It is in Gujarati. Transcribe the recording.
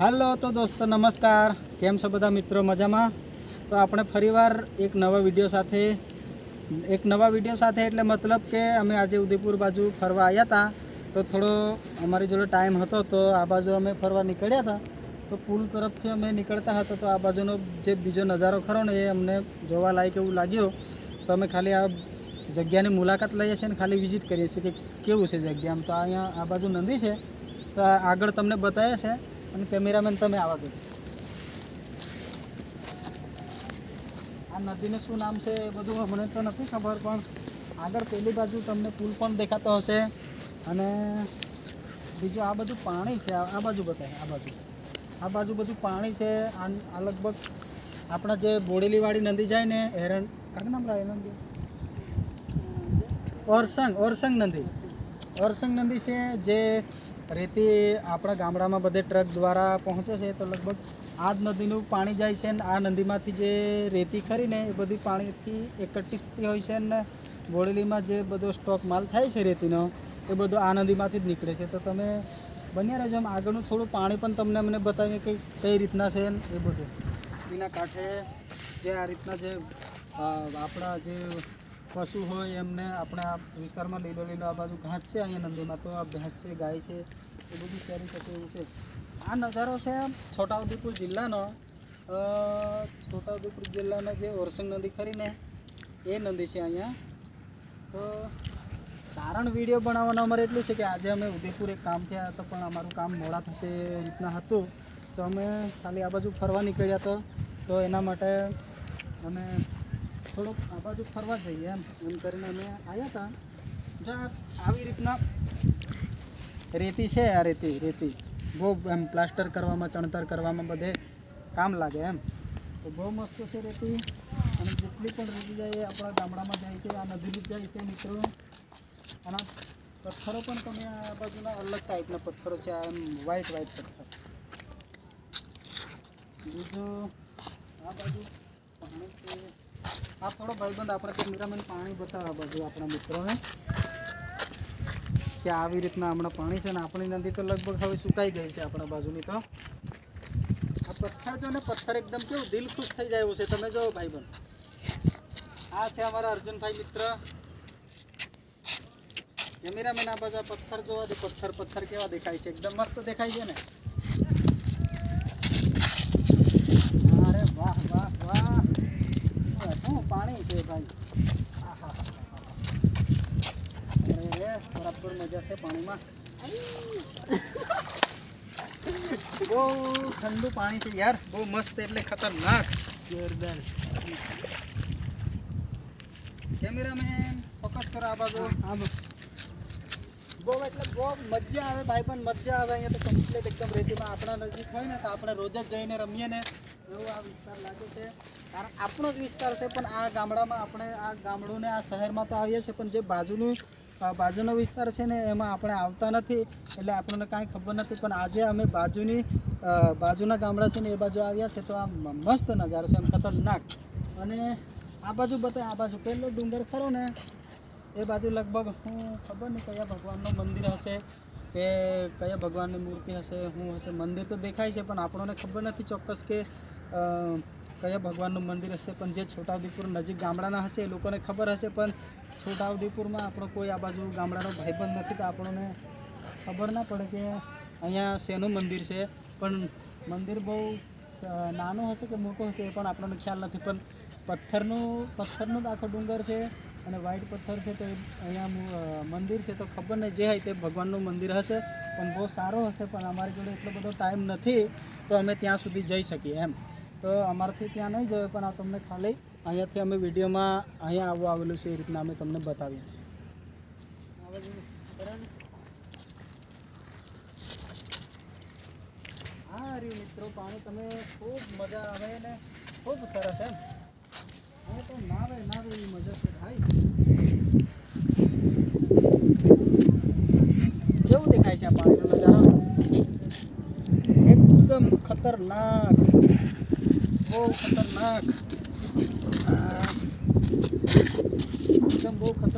હાલો, તો દોસ્તો, નમસ્કાર. કેમ છો બધા મિત્રો? મજામાં? તો આપણે ફરીવાર એક નવા વીડિયો સાથે, એક નવા વીડિયો સાથે એટલે મતલબ કે અમે આજે ઉદયપુર બાજુ ફરવા આવ્યા હતા તો થોડો અમારી જોડે ટાઈમ હતો, તો આ બાજુ અમે ફરવા નીકળ્યા હતા તો પુલ તરફથી અમે નીકળતા હતા, તો આ બાજુનો જે બીજો નજારો ખરો ને, એ અમને જોવા લાયક એવું લાગ્યું. તો અમે ખાલી આ જગ્યાની મુલાકાત લઈએ છીએ ને, ખાલી વિઝિટ કરીએ છીએ કે કેવું છે જગ્યા. આમ તો અહીંયા આ બાજુ નદી છે. તો આગળ તમને બતાવે છે અને કેમેરામેન તમે આવા દો આ નદીનું શું નામ છે એ બધું મને તો નથી ખબર, પણ આગળ પેલી બાજુ તમને પુલ પણ દેખાતો હશે. અને બીજું આ બધું પાણી છે, આ બાજુ બતાવે આ બાજુ. આ બાજુ બધું પાણી છે, આ લગભગ આપણા જે બોડેલીવાળી નદી જાય ને, હેરણ કાંક નામ રાય નદી? ઓરસંગ ઓરસંગ નદી. ઓરસંગ નદી છે જે રેતી આપણા ગામડામાં બધે ટ્રક દ્વારા પહોંચે છે તો લગભગ આ જ નદીનું પાણી જાય છે ને આ નદીમાંથી જે રેતી ખરીને એ બધી પાણીથી થતી હોય છે ને બોડેલીમાં જે બધો સ્ટોક માલ થાય છે રેતીનો, એ બધો આ નદીમાંથી જ નીકળે છે. તો તમે બન્યા રહેજો, આમ આગળનું થોડું પાણી પણ તમને અમને બતાવીએ કે કઈ રીતના છે એ બધું. નદીના કાંઠે જે આ રીતના જે આપણા જે પશુ હોય એમને આપણે આ વિસ્તારમાં લીલો લીલો આ બાજુ ઘાસ છે અહીંયા નદીમાં, તો આ ભેંસ છે, ગાય છે, એ બધું કરી શકે એવું છે. આ નજારો છે છોટાઉદેપુર જિલ્લાનો. છોટાઉદેપુર જિલ્લાનો જે ઓરસંગ નદી ખરીને એ નદી છે અહીંયા. તો કારણ વીડિયો બનાવવાનો અમારે એટલું છે કે આજે અમે ઉદયપુર એક કામ થયા હતા, પણ અમારું કામ મોડા થશે રીતના હતું. તો અમે ખાલી આ બાજુ ફરવા નીકળ્યા હતા. તો એના માટે અમે થોડુંક આ બાજુ ફરવા જઈએ એમ. એમ કરીને અમે આવ્યા હતા જ્યાં આવી રીતના. રેતી છે આ રેતી રેતી. બહુ એમ પ્લાસ્ટર કરવામાં, ચણતર કરવામાં બધે કામ લાગે એમ. તો બહુ મસ્ત છે રેતી. અને જેટલી પણ રેતી જાય એ આપણા ગામડામાં જાય છે, આ નદીની જાય છે મિત્રો. આના પથ્થરો પણ તમે આ બાજુના અલગ ટાઈપના પથ્થરો છે, આ એમ વ્હાઈટ વ્હાઈટ પથ્થર. બીજું, આ બાજુ પાણી છે. આ થોડો ભાઈબંધ આપણે કેમેરામેન પાણી બતાવે બધું આપણા મિત્રોને. કે આવી રીતના હમણાં પાણી છે ને આપણી નદી તો લગભગ હવે સુકાઈ ગઈ છે આપણા બાજુની તો. આ પથ્થર જો ને, પથ્થર એકદમ કેવું દિલ ખુશ થઈ જાય એવું છે. તમે જો ભાઈબંધ. આ છે અમારા અર્જુનભાઈ મિત્ર. કેમેરામેન આ બાજુ પથ્થર જોવા દે. પથ્થર પથ્થર કેવા દેખાય છે? એકદમ મસ્ત દેખાય છે ને. પાણી છે ભાઈ આહાહાહા. અરે રે બરાબર મજા છે પાણીમાં બહુ ઠંડુ પાણી છે યાર બહુ મસ્ત એટલે ખતરનાક જોરદાર કેમેરામેન ફોકસ કરો આ બાજુ આ બાજુ. બહુ એટલે બહુ મજા આવે ભાઈ પણ મજા આવે અહીંયા તો કમ્પ્લીટ એકદમ રેતીમાં આપણા નજીક હોય ને તો આપણે રોજ જ જઈને રમીએ ને એવું આ વિસ્તાર લાગે છે. આપણો જ વિસ્તાર છે, પણ આ ગામડામાં આપણે આ ગામડું ને આ શહેરમાં તો આવીએ છીએ, પણ જે બાજુનું બાજુનો વિસ્તાર છે ને, એમાં આપણે આવતા નથી. એટલે આપણને કાંઈ ખબર નથી. પણ આજે અમે બાજુની બાજુના ગામડા છે ને, એ બાજુ આવ્યા છે, તો આ મસ્ત નજારો છે, એમ ખતરનાક. અને આ બાજુ બતાવે આ બાજુ પહેલો ડુંગર ખરો ને, એ બાજુ લગભગ હું ખબર નહીં કયા ભગવાનનું મંદિર હશે, કે કયા ભગવાનની મૂર્તિ હશે શું હશે, મંદિર તો દેખાય છે, પણ આપણને ખબર નથી ચોક્કસ કે કયા ભગવાનનું મંદિર હશે, પણ જે છોટાઉદેપુર નજીક ગામડાના હશે એ લોકોને ખબર હશે, પણ છોટાઉદેપુરમાં આપણો કોઈ આ બાજુ ગામડાનો ભાઈબંધ નથી, તો આપણને ખબર ના પડે કે અહીંયા શેનું મંદિર છે. પણ મંદિર બહુ નાનું હશે કે મોટું હશે એ પણ આપણને ખ્યાલ નથી, પણ પથ્થરનું પથ્થરનું જ આખો ડુંગર છે અને વ્હાઈટ પથ્થર છે, તો અહીંયા મંદિર છે, તો ખબર નહીં જે હોય તે ભગવાનનું મંદિર હશે. પણ બહુ સારો હશે, પણ અમારી જોડે એટલો બધો ટાઈમ નથી, તો અમે ત્યાં સુધી જઈ શકીએ એમ. તો અમારાથી ત્યાં નહીં જવાય પણ આ તમને ખાલી અહીંયાથી અમે વિડીયોમાં અહીંયા આવવું આવેલું છે, એ રીતના અમે તમને બતાવીએ? હા રહ્યું મિત્રો, પાણી તમે ખૂબ મજા આવે ને ખૂબ સરસ એમ. હવે તો નાવે નાવે એવી મજા છે, ભાઈ. દેખાય છે આ પાણીનો નજારો? એકદમ ખતરનાક. બહુ ખતરનાક એકદમ બહુ ખતરનાક